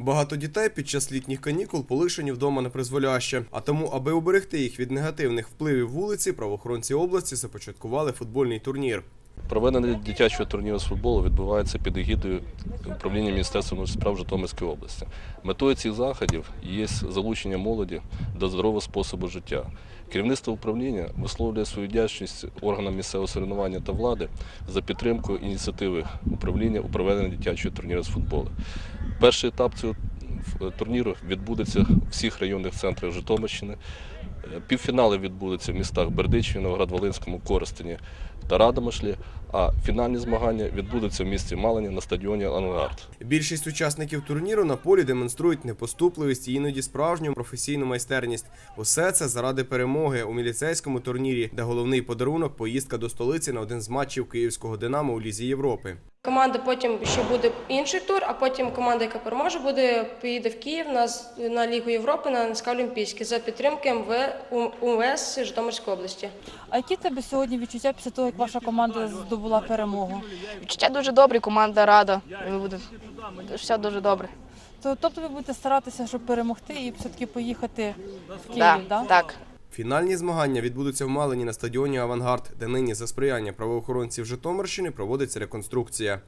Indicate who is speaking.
Speaker 1: Багато дітей під час літніх канікул полишені вдома непризволяще. А тому, аби уберегти їх від негативних впливів вулиці, правоохоронці області започаткували футбольний турнір.
Speaker 2: Проведення дитячого турніру з футболу відбувається під егідою управління Міністерства справ Житомирської області. Метою цих заходів є залучення молоді до здорового способу життя. Керівництво управління висловлює свою вдячність органам місцевого самоврядування та влади за підтримку ініціативи управління у проведенні дитячого турніру з футболу. Перший етап цього турніру відбудеться в всіх районних центрах Житомирщини. Півфінали відбудуться в містах Бердичеві, Новоград-Волинському, Коростені та Радомишлі, а фінальні змагання відбудуться в місті Малині на стадіоні Ангард.
Speaker 1: Більшість учасників турніру на полі демонструють непоступливість і іноді справжню професійну майстерність. Усе це заради перемоги у міліцейському турнірі, де головний подарунок поїздка до столиці на один з матчів київського Динамо у Лізі Європи.
Speaker 3: Команда потім ще буде інший тур, а потім команда, яка переможе, буде поїде в Київ на, з- на Лігу Європи на НСК Олімпійський за підтримки МВ У- УМВС Житомирської області.
Speaker 4: А які тебе сьогодні відчуття після того, як ваша команда здобула перемогу?
Speaker 5: Відчуття дуже добрі, команда рада. Буде все дуже добре.
Speaker 4: То, тобто ви будете старатися, щоб перемогти і все-таки поїхати в Київ,
Speaker 5: Да,
Speaker 4: да?
Speaker 5: Так.
Speaker 1: Фінальні змагання відбудуться в Малині на стадіоні Авангард, де нині за сприяння правоохоронців Житомирщини проводиться реконструкція.